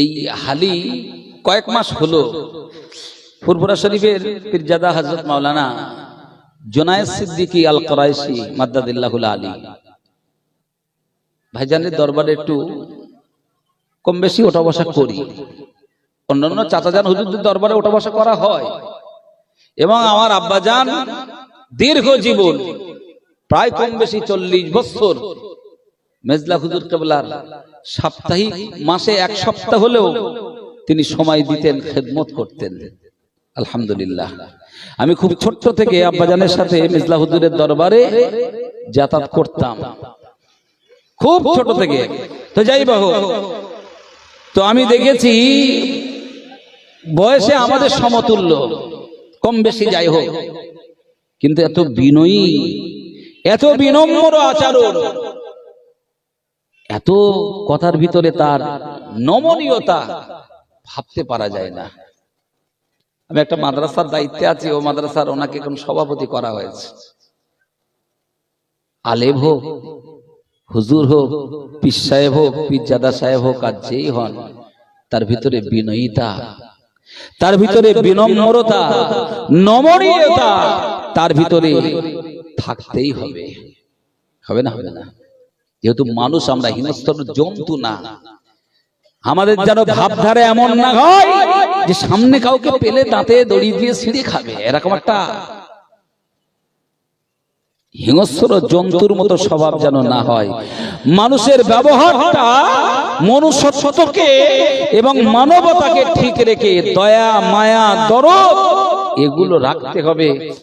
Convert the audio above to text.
এই হালি কয়েক মাস হলো ফুরফুরা শরীফের পীরজাদা হজরত মাওলানা জোনায়েদ সিদ্দিকী আল করাইশি মাদ্দাদিল্লাহুল আলী। ভাইজানের দরবারে একটু কম বেশি ওঠা বসা করি। অন্যান্য চাচাজান হুজুরদের দরবারে ওঠা বসা করা হয়। এবং আমার আব্বাজান দীর্ঘ জীবন, প্রায় কম বেশি চল্লিশ বছর মেজলা হুজুর কেবলার সাপ্তাহিক মাসে এক সপ্তাহ হলেও তিনি সময় দিতেন, খেদমত করতেন। আলহামদুলিল্লাহ। আমি খুব ছোট্ট থেকে আব্বাজানের সাথে মেজলা হুজুরের দরবারে যাতায়াত করতাম। খুব ছোট থেকে। তো যাই বাহু তো আমি দেখেছি বয়সে আমাদের সমতুল্য, কম বেশি যাই হোক। কিন্তু এত বিনয়ী, এত বিনম্র আচরণ এত কথার ভিতরে তার নমনীয়তা ভাবতে পারা যায় না। আমি একটা মাদ্রাসার দায়িত্বে আছি, ও মাদ্রাসার ওনাকে এখন সভাপতি করা হয়েছে। আলেব হোক, হুজুর হোক, পীর সাহেব হোক, পীরজাদা সাহেব হোক, আর যেই হন, তার ভিতরে বিনয়িতা, তার ভিতরে বিনম্রতা, নমনীয়তা, তার ভিতরে থাকতেই হবে। হবে না হবে না। যেহেতু মানুষ আমরা হিংস্র জন্তু না। আমাদের যেন ভাবধারা এমন না হয় যে সামনে কাউকে পেলে দাঁতে দড়ি দিয়ে ছিঁড়ে খাবে। এরকম একটা হিংস্র জন্তুর মতো স্বভাব যেন না হয়। মানুষের ব্যবহারটা মনুষ্যত্বকে এবং মানবতাকে ঠিক রেখে দয়া মায়া দরদ এগুলো রাখতে হবে।